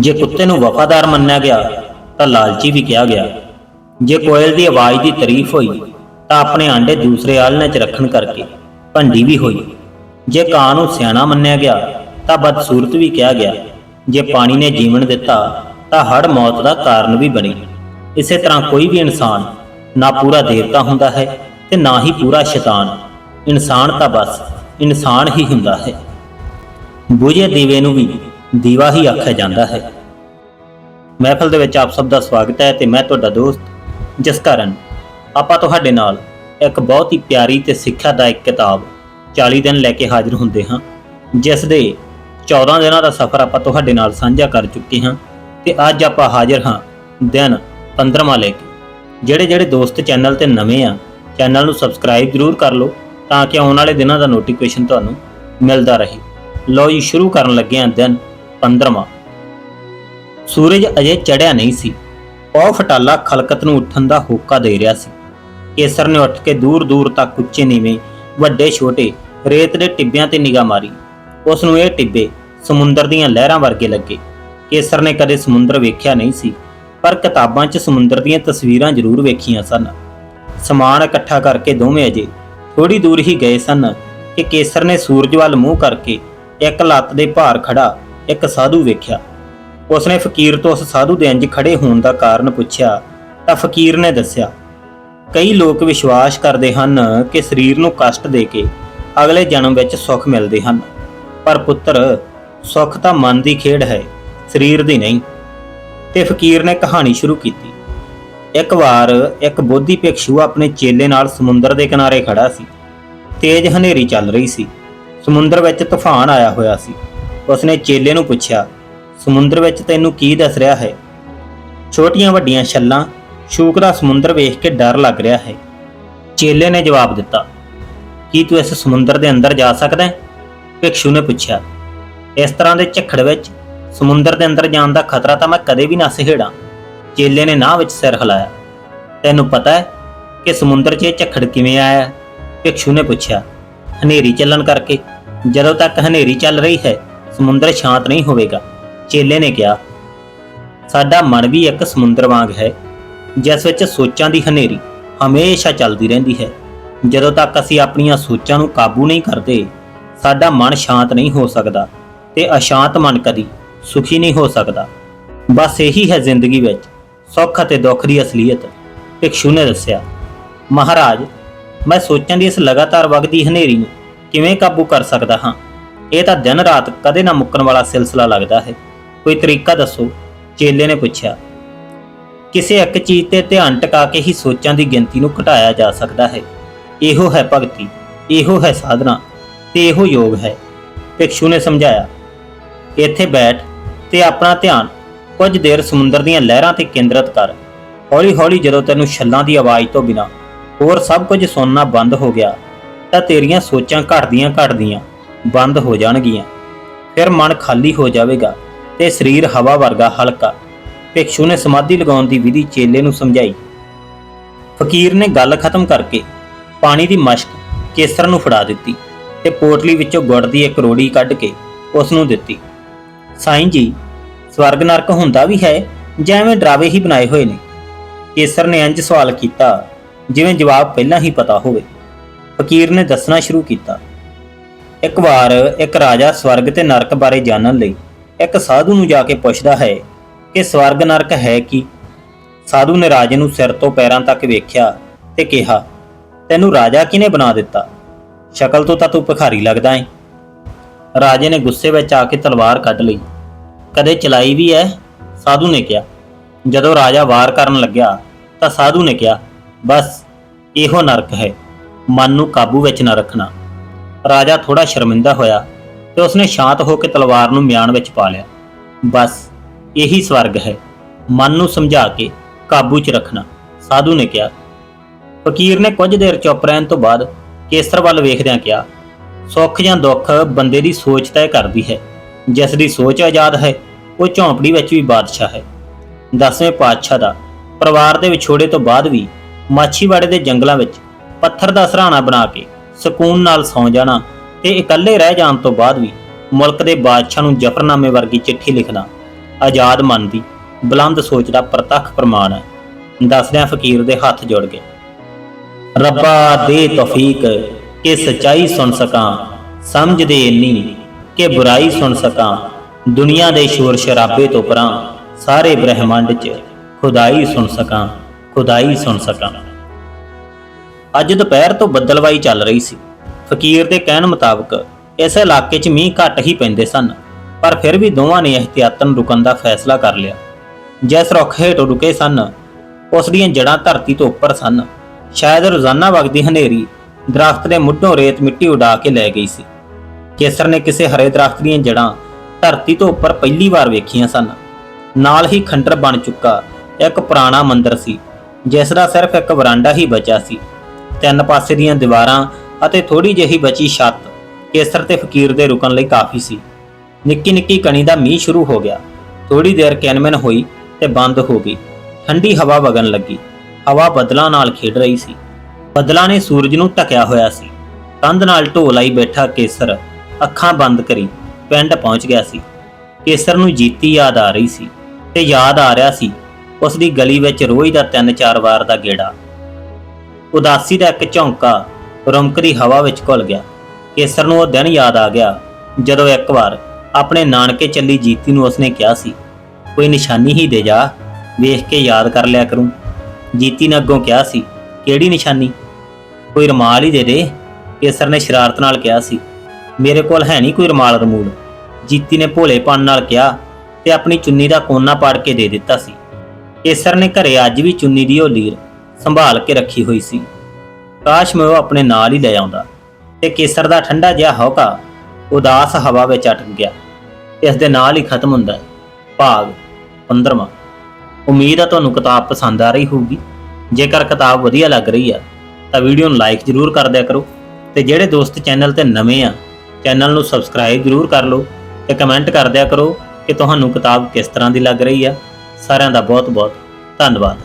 ਜੇ ਕੁੱਤੇ ਨੂੰ ਵਫਾਦਾਰ ਮੰਨਿਆ ਗਿਆ, ਤਾਂ ਲਾਲਚੀ ਵੀ ਕਿਹਾ ਗਿਆ। ਜੇ ਕੋਇਲ ਦੀ ਆਵਾਜ਼ ਦੀ ਤਾਰੀਫ ਹੋਈ, ਤਾਂ ਆਪਣੇ ਆਂਡੇ ਦੂਸਰੇ ਆਲਣੇ 'ਚ ਰੱਖਣ ਕਰਕੇ ਭੰਡੀ ਵੀ ਹੋਈ। ਜੇ ਕਾਂ ਨੂੰ ਸਿਆਣਾ ਮੰਨਿਆ ਗਿਆ, ਤਾਂ ਬਦਸੂਰਤ ਵੀ ਕਿਹਾ ਗਿਆ। ਜੇ ਪਾਣੀ ਨੇ ਜੀਵਨ ਦਿੱਤਾ, ਤਾਂ ਹੜ ਮੌਤ ਦਾ ਕਾਰਨ ਵੀ ਬਣੀ। ਇਸੇ ਤਰ੍ਹਾਂ ਕੋਈ ਵੀ ਇਨਸਾਨ ਨਾ ਪੂਰਾ ਦੇਵਤਾ ਹੁੰਦਾ ਹੈ ਤੇ ਨਾ ਹੀ ਪੂਰਾ ਸ਼ੈਤਾਨ। ਇਨਸਾਨ ਤਾਂ ਬਸ ਇਨਸਾਨ ਹੀ ਹੁੰਦਾ ਹੈ। ਬੁਝੇ ਦੀਵੇ ਨੂੰ ਵੀ ਦੀਵਾ ਹੀ ਆਖਿਆ ਜਾਂਦਾ ਹੈ। ਮਹਿਫਲ ਦੇ ਵਿੱਚ ਆਪ ਸਭ ਦਾ ਸਵਾਗਤ ਹੈ ਤੇ ਮੈਂ ਤੁਹਾਡਾ ਦੋਸਤ ਜਿਸ ਕਾਰਨ ਆਪਾਂ ਤੁਹਾਡੇ ਨਾਲ ਇੱਕ ਬਹੁਤ ਹੀ ਪਿਆਰੀ ਤੇ ਸਿੱਖਿਆਦਾਇਕ ਕਿਤਾਬ 40 ਦਿਨ ਲੈ ਕੇ ਹਾਜ਼ਰ ਹੁੰਦੇ ਹਾਂ, ਜਿਸ ਦੇ 14 ਦਿਨਾਂ ਦਾ ਸਫ਼ਰ ਆਪਾਂ ਤੁਹਾਡੇ ਨਾਲ ਸਾਂਝਾ ਕਰ ਚੁੱਕੇ ਹਾਂ ਤੇ ਅੱਜ ਆਪਾਂ ਹਾਜ਼ਰ ਹਾਂ ਦਿਨ 15ਵਾਂ ਲੈ ਕੇ। ਜਿਹੜੇ ਜਿਹੜੇ ਦੋਸਤ ਚੈਨਲ ਤੇ ਨਵੇਂ ਆ, ਚੈਨਲ ਨੂੰ ਸਬਸਕ੍ਰਾਈਬ ਜ਼ਰੂਰ ਕਰ ਲਓ ਤਾਂ ਕਿ ਆਉਣ ਵਾਲੇ ਦਿਨਾਂ ਦਾ ਨੋਟੀਫਿਕੇਸ਼ਨ ਤੁਹਾਨੂੰ ਮਿਲਦਾ ਰਹੇ। ਲਓ ਜੀ, ਸ਼ੁਰੂ ਕਰਨ ਲੱਗੇ ਹਾਂ ਦਿਨ 15ਵਾਂ ਸੂਰਜ ਅਜੇ ਚੜਿਆ ਨਹੀਂ ਸੀ। ਉਹ ਫਟਾਲਾ ਖਲਕਤ ਨੂੰ ਉੱਠਣ ਦਾ ਹੋਕਾ ਦੇ ਰਿਹਾ ਸੀ। ਕੇਸਰ ਨੇ ਉੱਠ ਕੇ ਦੂਰ ਦੂਰ ਤੱਕ ਉੱਚੇ ਨੀਵੇਂ, ਵੱਡੇ, ਛੋਟੇ ਰੇਤ ਦੇ ਟਿੱਬਿਆਂ ਤੇ ਨਿਗਾਹ ਮਾਰੀ। ਉਸ ਨੂੰ ਇਹ ਟਿੱਬੇ ਸਮੁੰਦਰ ਦੀਆਂ ਲਹਿਰਾਂ ਵਰਗੇ ਲੱਗੇ। ਕੇਸਰ ਨੇ ਕਦੇ ਸਮੁੰਦਰ ਵੇਖਿਆ ਨਹੀਂ ਸੀ, ਪਰ ਕਿਤਾਬਾਂ 'ਚ ਸਮੁੰਦਰ ਦੀਆਂ ਤਸਵੀਰਾਂ ਜ਼ਰੂਰ ਵੇਖੀਆਂ ਸਨ। ਸਮਾਨ ਇਕੱਠਾ ਕਰਕੇ ਦੋਵੇਂ ਅਜੇ ਥੋੜੀ ਦੂਰ ਹੀ ਗਏ ਸਨ ਕਿ ਕੇਸਰ ਨੇ ਸੂਰਜ ਵੱਲ ਮੂੰਹ ਕਰਕੇ ਇੱਕ ਲੱਤ ਦੇ ਭਾਰ ਖੜਾ ਇੱਕ ਸਾਧੂ ਵੇਖਿਆ। ਉਸਨੇ ਫਕੀਰ ਤੋਂ ਉਸ ਸਾਧੂ ਦੇ ਇੰਜ ਖੜੇ ਹੋਣ ਦਾ ਕਾਰਨ ਪੁੱਛਿਆ, ਤਾਂ ਫਕੀਰ ਨੇ ਦੱਸਿਆ, ਕਈ ਲੋਕ ਵਿਸ਼ਵਾਸ ਕਰਦੇ ਹਨ ਕਿ ਸਰੀਰ ਨੂੰ ਕਸ਼ਟ ਦੇ ਕੇ ਅਗਲੇ ਜਨਮ ਵਿੱਚ ਸੁੱਖ ਮਿਲਦੇ ਹਨ, ਪਰ ਪੁੱਤਰ, ਸੁੱਖ ਤਾਂ ਮਨ ਦੀ ਖੇਡ ਹੈ, ਸਰੀਰ ਦੀ ਨਹੀਂ। ਤੇ ਫਕੀਰ ਨੇ ਕਹਾਣੀ ਸ਼ੁਰੂ ਕੀਤੀ। ਇੱਕ ਵਾਰ ਇੱਕ ਬੋਧੀ ਭਿਕਸ਼ੂ ਆਪਣੇ ਚੇਲੇ ਨਾਲ ਸਮੁੰਦਰ ਦੇ ਕਿਨਾਰੇ ਖੜਾ ਸੀ। ਤੇਜ਼ ਹਨੇਰੀ ਚੱਲ ਰਹੀ ਸੀ। ਸਮੁੰਦਰ ਵਿੱਚ ਤੂਫਾਨ ਆਇਆ ਹੋਇਆ ਸੀ। ਉਸਨੇ ਚੇਲੇ ਨੂੰ ਪੁੱਛਿਆ, ਸਮੁੰਦਰ ਵਿੱਚ ਤੈਨੂੰ ਕੀ ਦੱਸ ਰਿਹਾ ਹੈ? ਛੋਟੀਆਂ ਵੱਡੀਆਂ ਛੱਲਾਂ ਸ਼ੂਕ ਦਾ ਸਮੁੰਦਰ ਵੇਖ ਕੇ ਡਰ ਲੱਗ ਰਿਹਾ ਹੈ। ਚੇਲੇ ਨੇ ਜਵਾਬ ਦਿੱਤਾ, ਕੀ ਤੂੰ ਇਸ ਸਮੁੰਦਰ ਦੇ ਅੰਦਰ ਜਾ ਸਕਦਾ ਹੈ? ਭਿਕਸ਼ੂ ਨੇ ਪੁੱਛਿਆ, ਇਸ ਤਰ੍ਹਾਂ ਦੇ ਝੱਖੜ ਵਿੱਚ ਸਮੁੰਦਰ ਦੇ ਅੰਦਰ ਜਾਣ ਦਾ ਖਤਰਾ ਤਾਂ ਮੈਂ ਕਦੇ ਵੀ ਨਾ ਸਹਿੜਾ। ਚੇਲੇ ਨੇ ਨਾ ਵਿੱਚ ਸਿਰ ਹਿਲਾਇਆ, ਤੈਨੂੰ ਪਤਾ ਹੈ ਕਿ ਸਮੁੰਦਰ 'ਚ ਇਹ ਝੱਖੜ ਕਿਵੇਂ ਆਇਆ? ਭਿਕਸ਼ੂ ਨੇ ਪੁੱਛਿਆ, ਹਨੇਰੀ ਚੱਲਣ ਕਰਕੇ, ਜਦੋਂ ਤੱਕ ਹਨੇਰੀ ਚੱਲ ਰਹੀ ਹੈ ਸਮੁੰਦਰ ਸ਼ਾਂਤ ਨਹੀਂ ਹੋਵੇਗਾ। ਚੇਲੇ ਨੇ ਕਿਹਾ, ਸਾਡਾ ਮਨ ਵੀ ਇੱਕ ਸਮੁੰਦਰ ਵਾਂਗ ਹੈ, ਜਿਸ ਵਿੱਚ ਸੋਚਾਂ ਦੀ ਹਨੇਰੀ ਹਮੇਸ਼ਾ ਚੱਲਦੀ ਰਹਿੰਦੀ ਹੈ। ਜਦੋਂ ਤੱਕ ਅਸੀਂ ਆਪਣੀਆਂ ਸੋਚਾਂ ਨੂੰ ਕਾਬੂ ਨਹੀਂ ਕਰਦੇ, ਸਾਡਾ ਮਨ ਸ਼ਾਂਤ ਨਹੀਂ ਹੋ ਸਕਦਾ ਤੇ ਅਸ਼ਾਂਤ ਮਨ ਕਦੀ ਸੁਖੀ ਨਹੀਂ ਹੋ ਸਕਦਾ। ਬਸ ਇਹੀ ਹੈ ਜ਼ਿੰਦਗੀ ਵਿੱਚ ਸੁੱਖ ਅਤੇ ਦੁੱਖ ਦੀ ਅਸਲੀਅਤ, ਭਿਕਸ਼ੂ ਨੇ ਦੱਸਿਆ। ਮਹਾਰਾਜ, ਮੈਂ ਸੋਚਾਂ ਦੀ ਇਸ ਲਗਾਤਾਰ ਵਗਦੀ ਹਨੇਰੀ ਨੂੰ ਕਿਵੇਂ ਕਾਬੂ ਕਰ ਸਕਦਾ ਹਾਂ? ਇਹ ਤਾਂ ਦਿਨ ਰਾਤ ਕਦੇ ਨਾ ਮੁੱਕਣ ਵਾਲਾ ਸਿਲਸਿਲਾ ਲੱਗਦਾ ਹੈ। ਕੋਈ ਤਰੀਕਾ ਦੱਸੋ? ਚੇਲੇ ਨੇ ਪੁੱਛਿਆ। ਕਿਸੇ ਇੱਕ ਚੀਜ਼ ਤੇ ਧਿਆਨ ਟਿਕਾ ਕੇ ਹੀ ਸੋਚਾਂ ਦੀ ਗਿਣਤੀ ਨੂੰ ਘਟਾਇਆ ਜਾ ਸਕਦਾ ਹੈ। ਇਹੋ ਹੈ ਭਗਤੀ, ਇਹੋ ਹੈ ਸਾਧਨਾ ਤੇ ਇਹੋ ਯੋਗ ਹੈ। ਭਿਕਸ਼ੂ ਨੇ ਸਮਝਾਇਆ, ਇੱਥੇ ਬੈਠ ਤੇ ਆਪਣਾ ਧਿਆਨ ਕੁਝ ਦੇਰ ਸਮੁੰਦਰ ਦੀਆਂ ਲਹਿਰਾਂ ਤੇ ਕੇਂਦਰਿਤ ਕਰ। ਹੌਲੀ-ਹੌਲੀ ਜਦੋਂ ਤੈਨੂੰ ਛੱਲਾਂ ਦੀ ਆਵਾਜ਼ ਤੋਂ ਬਿਨਾ ਹੋਰ ਸਭ ਕੁਝ ਸੁਣਨਾ ਬੰਦ ਹੋ ਗਿਆ, ਤਾਂ ਤੇਰੀਆਂ ਸੋਚਾਂ ਘਟਦੀਆਂ ਘਟਦੀਆਂ ਬੰਦ ਹੋ ਜਾਣਗੀਆਂ। ਫਿਰ ਮਨ ਖਾਲੀ ਹੋ ਜਾਵੇਗਾ ਤੇ ਸਰੀਰ ਹਵਾ ਵਰਗਾ ਹਲਕਾ। ਭਿਕਸ਼ੂ ਨੇ ਸਮਾਧੀ ਲਗਾਉਣ ਦੀ ਵਿਧੀ ਚੇਲੇ ਨੂੰ ਸਮਝਾਈ। ਫਕੀਰ ਨੇ ਗੱਲ ਖਤਮ ਕਰਕੇ ਪਾਣੀ ਦੀ ਮਸ਼ਕ ਕੇਸਰ ਨੂੰ ਫੜਾ ਦਿੱਤੀ ਤੇ ਪੋਟਲੀ ਵਿੱਚੋਂ ਗੁੜ ਦੀ ਇੱਕ ਰੋੜੀ ਕੱਢ ਕੇ ਉਸ ਨੂੰ ਦਿੱਤੀ। ਸਾਈਂ ਜੀ, ਸਵਰਗ ਨਰਕ ਹੁੰਦਾ ਵੀ ਹੈ ਜਾਂ ਐਵੇਂ ਡਰਾਵੇ ਹੀ ਬਣਾਏ ਹੋਏ ਨੇ। ਕੇਸਰ ਨੇ ਇੰਜ ਸਵਾਲ ਕੀਤਾ, ਜਿਵੇਂ ਜਵਾਬ ਪਹਿਲਾਂ ਹੀ ਪਤਾ ਹੋਵੇ। ਫਕੀਰ ਨੇ ਦੱਸਣਾ ਸ਼ੁਰੂ ਕੀਤਾ। ਇੱਕ ਵਾਰ ਇੱਕ ਰਾਜਾ ਸਵਰਗ ਤੇ ਨਰਕ ਬਾਰੇ ਜਾਣਨ ਲਈ ਇੱਕ ਸਾਧੂ ਨੂੰ ਜਾ ਕੇ ਪੁੱਛਦਾ ਹੈ ਕਿ ਸਵਰਗ ਨਰਕ ਹੈ ਕੀ? ਸਾਧੂ ਨੇ ਰਾਜੇ ਨੂੰ ਸਿਰ ਤੋਂ ਪੈਰਾਂ ਤੱਕ ਵੇਖਿਆ ਤੇ ਕਿਹਾ, ਤੈਨੂੰ ਰਾਜਾ ਕਿਨੇ ਬਣਾ ਦਿੱਤਾ? ਸ਼ਕਲ ਤੋਂ ਤਾਂ ਤੂੰ ਭਿਖਾਰੀ ਲੱਗਦਾ ਏ। ਰਾਜੇ ਨੇ ਗੁੱਸੇ ਵਿੱਚ ਆ ਕੇ ਤਲਵਾਰ ਕੱਢ ਲਈ। ਕਦੇ ਚਲਾਈ ਵੀ ਐ? ਸਾਧੂ ਨੇ ਕਿਹਾ। ਜਦੋਂ ਰਾਜਾ ਵਾਰ ਕਰਨ ਲੱਗਿਆ ਤਾਂ ਸਾਧੂ ਨੇ ਕਿਹਾ, ਬਸ, ਇਹੋ ਨਰਕ ਹੈ। ਮਨ ਨੂੰ ਕਾਬੂ ਵਿੱਚ ਨਾ ਰੱਖਣਾ। ਰਾਜਾ ਥੋੜਾ ਸ਼ਰਮਿੰਦਾ ਹੋਇਆ ਤੇ ਉਸਨੇ ਸ਼ਾਂਤ ਹੋ ਕੇ ਤਲਵਾਰ ਨੂੰ ਮਿਆਨ ਵਿੱਚ ਪਾ ਲਿਆ। ਬਸ, ਇਹੀ ਸਵਰਗ ਹੈ। ਮਨ ਨੂੰ ਸਮਝਾ ਕੇ ਕਾਬੂ 'ਚ ਰੱਖਣਾ, ਸਾਧੂ ਨੇ ਕਿਹਾ। ਫਕੀਰ ਨੇ ਕੁਝ ਦੇਰ ਚੁੱਪ ਰਹਿਣ ਤੋਂ ਬਾਅਦ ਕੇਸਰ ਵੱਲ ਵੇਖਦਿਆਂ ਕਿਹਾ, ਸੁੱਖ ਜਾਂ ਦੁੱਖ ਬੰਦੇ ਦੀ ਸੋਚ ਤੈਅ ਕਰਦੀ ਹੈ। ਜਿਸ ਦੀ ਸੋਚ ਆਜ਼ਾਦ ਹੈ, ਉਹ ਝੌਂਪੜੀ ਵਿੱਚ ਵੀ ਬਾਦਸ਼ਾਹ ਹੈ। ਦਸਵੇਂ ਪਾਤਸ਼ਾਹ ਦਾ ਪਰਿਵਾਰ ਦੇ ਵਿਛੋੜੇ ਤੋਂ ਬਾਅਦ ਵੀ ਮਾਛੀਵਾੜੇ ਦੇ ਜੰਗਲਾਂ ਵਿੱਚ ਪੱਥਰ ਦਾ ਸਰਾਣਾ ਬਣਾ ਕੇ ਸਕੂਨ ਨਾਲ ਸੌਂ ਜਾਣਾ ਤੇ ਇਕੱਲੇ ਰਹਿ ਜਾਣ ਤੋਂ ਬਾਅਦ ਵੀ ਮੁਲਕ ਦੇ ਬਾਦਸ਼ਾਹ ਨੂੰ ਜਫਰਨਾਮੇ ਵਰਗੀ ਚਿੱਠੀ ਲਿਖਣਾ ਆਜ਼ਾਦ ਮਨ ਦੀ ਬੁਲੰਦ ਸੋਚ ਦਾ ਪ੍ਰਤੱਖ ਪ੍ਰਮਾਣ ਹੈ। ਦੱਸਦਿਆਂ ਫਕੀਰ ਦੇ ਹੱਥ ਜੁੜ ਗਏ। ਰੱਬਾ ਦੇ ਤੌਫੀਕ ਕਿ ਸਚਾਈ ਸੁਣ ਸਕਾਂ ਸਮਝ ਦੇ ਇੰਨੀ ਕਿ ਬੁਰਾਈ ਸੁਣ ਸਕਾਂ, ਦੁਨੀਆ ਦੇ ਸ਼ੋਰ ਸ਼ਰਾਬੇ ਤੋਂ ਪਰਾਂ ਸਾਰੇ ਬ੍ਰਹਿਮੰਡ 'ਚ ਖੁਦਾਈ ਸੁਣ ਸਕਾਂ, ਖੁਦਾਈ ਸੁਣ ਸਕਾਂ। ਅੱਜ ਦੁਪਹਿਰ ਤੋਂ ਬੱਦਲਵਾਈ ਚੱਲ ਰਹੀ ਸੀ। ਫਕੀਰ ਦੇ ਕਹਿਣ ਮੁਤਾਬਕ ਇਸ ਇਲਾਕੇ 'ਚ ਮੀਂਹ ਘੱਟ ਹੀ ਪੈਂਦੇ ਸਨ, ਪਰ ਫਿਰ ਵੀ ਦੋਵਾਂ ਨੇ ਇhtiyatan ਰੁਕਣ ਦਾ ਫੈਸਲਾ ਕਰ ਲਿਆ। ਜਿਸ ਰੁੱਖ ਹੇਠ ਰੁਕੇ ਸਨ, ਉਸ ਦੀਆਂ ਜੜ੍ਹਾਂ ਧਰਤੀ ਤੋਂ ਉੱਪਰ ਸਨ। ਸ਼ਾਇਦ ਰੋਜ਼ਾਨਾ ਵਗਦੀ ਹਨੇਰੀ ਦਰਖਤ ਦੇ ਮੁੱਢੋਂ ਰੇਤ ਮਿੱਟੀ ਉਡਾ ਕੇ ਲੈ ਗਈ ਸੀ। ਕੇਸਰ ਨੇ ਕਿਸੇ ਹਰੇ ਦਰਖਤ ਦੀਆਂ ਜੜ੍ਹਾਂ ਧਰਤੀ ਤੋਂ ਉੱਪਰ ਪਹਿਲੀ ਵਾਰ ਵੇਖੀਆਂ ਸਨ। ਨਾਲ ਹੀ ਖੰਡਰ ਬਣ ਚੁੱਕਾ ਇੱਕ ਪੁਰਾਣਾ ਮੰਦਿਰ ਸੀ, ਜਿਸ ਦਾ ਸਿਰਫ ਇੱਕ ਵਰਾਂਡਾ ਹੀ ਬਚਿਆ ਸੀ। ਤਿੰਨ ਪਾਸੇ ਦੀਆਂ ਦੀਵਾਰਾਂ ਅਤੇ ਥੋੜੀ ਜਿਹੀ ਬਚੀ ਛੱਤ ਕੇਸਰ ਤੇ ਫਕੀਰ ਦੇ ਰੁਕਣ ਲਈ ਕਾਫੀ ਸੀ। ਨਿੱਕੀ ਨਿੱਕੀ ਕਣੀ ਦਾ ਮੀਂਹ ਸ਼ੁਰੂ ਹੋ ਗਿਆ। ਥੋੜੀ ਦੇਰ ਕੈਨਮਨ ਹੋਈ ਤੇ ਬੰਦ ਹੋ ਗਈ। ਠੰਡੀ ਹਵਾ ਵਗਣ ਲੱਗੀ। ਹਵਾ ਬੱਦਲਾਂ ਨਾਲ ਖੇਡ ਰਹੀ ਸੀ। ਬਦਲਾਂ ਨੇ ਸੂਰਜ ਨੂੰ ਢਕਿਆ ਹੋਇਆ ਸੀ। ਕੰਧ ਨਾਲ ਢੋ ਲਾਈ ਬੈਠਾ ਕੇਸਰ ਅੱਖਾਂ ਬੰਦ ਕਰੀ ਪਿੰਡ ਪਹੁੰਚ ਗਿਆ ਸੀ। ਕੇਸਰ ਨੂੰ ਜੀਤੀ ਯਾਦ ਆ ਰਹੀ ਸੀ ਤੇ ਯਾਦ ਆ ਰਿਹਾ ਸੀ। ਉਸ ਦੀ ਗਲੀ ਵਿੱਚ ਰੋਜ਼ ਦਾ ਤਿੰਨ ਚਾਰ ਵਾਰ ਦਾ ਗੇੜਾ। ਉਦਾਸੀ ਦਾ ਇੱਕ ਝੌਂਕਾ ਰੁਮਕਦੀ ਹਵਾ ਵਿੱਚ ਘੁਲ ਗਿਆ। ਕੇਸਰ ਨੂੰ ਉਹ ਦਿਨ ਯਾਦ ਆ ਗਿਆ ਜਦੋਂ ਇੱਕ ਵਾਰ ਆਪਣੇ ਨਾਨਕੇ ਚੱਲੀ ਜੀਤੀ ਨੂੰ ਉਸਨੇ ਕਿਹਾ ਸੀ, ਕੋਈ ਨਿਸ਼ਾਨੀ ਹੀ ਦੇ ਜਾ, ਵੇਖ ਕੇ ਯਾਦ ਕਰ ਲਿਆ ਕਰੂੰ। ਜੀਤੀ ਨੇ ਅੱਗੋਂ ਕਿਹਾ ਸੀ, ਕਿਹੜੀ ਨਿਸ਼ਾਨੀ? ਕੋਈ ਰਮਾਲ ਹੀ ਦੇ ਦੇ, ਕੇਸਰ ਨੇ ਸ਼ਰਾਰਤ ਨਾਲ ਕਿਹਾ ਸੀ। ਮੇਰੇ ਕੋਲ ਹੈ ਨਹੀਂ ਕੋਈ ਰਮਾਲ ਰਮੂਲ, ਜੀਤੀ ਨੇ ਭੋਲੇਪਨ ਨਾਲ ਕਿਹਾ ਤੇ ਆਪਣੀ ਚੁੰਨੀ ਦਾ ਕੋਨਾ ਪਾੜ ਕੇ ਦੇ ਦਿੱਤਾ ਸੀ। ਕੇਸਰ ਨੇ ਘਰੇ ਅੱਜ ਵੀ ਚੁੰਨੀ ਦੀ ਉਹ ਲੀਰ ਸੰਭਾਲ ਕੇ ਰੱਖੀ ਹੋਈ ਸੀ। ਕਾਸ਼ ਮੈਂ ਉਹ ਆਪਣੇ ਨਾਲ ਹੀ ਲੈ ਆਉਂਦਾ ਤੇ ਕੇਸਰ ਦਾ ਠੰਡਾ ਜਿਹਾ ਹੌਕਾ ਉਦਾਸ ਹਵਾ ਵਿੱਚ ਅਟਕ ਗਿਆ ਇਸ ਦੇ ਨਾਲ ਹੀ ਖਤਮ ਹੁੰਦਾ ਭਾਗ 15ਵਾਂ ਉਮੀਦ ਹੈ ਤੁਹਾਨੂੰ ਕਿਤਾਬ ਪਸੰਦ ਆ ਰਹੀ ਹੋਊਗੀ। ਜੇਕਰ ਕਿਤਾਬ ਵਧੀਆ ਲੱਗ ਰਹੀ ਆ, ਤਾਂ ਵੀਡੀਓ ਨੂੰ ਲਾਈਕ ਜ਼ਰੂਰ ਕਰ ਦਿਆ ਕਰੋ ਤੇ ਜਿਹੜੇ ਦੋਸਤ ਚੈਨਲ ਤੇ ਨਵੇਂ ਆ, ਚੈਨਲ ਨੂੰ ਸਬਸਕ੍ਰਾਈਬ ਜ਼ਰੂਰ ਕਰ ਲਓ ਤੇ ਕਮੈਂਟ ਕਰ ਦਿਆ ਕਰੋ ਕਿ ਤੁਹਾਨੂੰ ਕਿਤਾਬ ਕਿਸ ਤਰ੍ਹਾਂ ਦੀ ਲੱਗ ਰਹੀ ਆ। ਸਾਰਿਆਂ ਦਾ ਬਹੁਤ ਬਹੁਤ ਧੰਨਵਾਦ।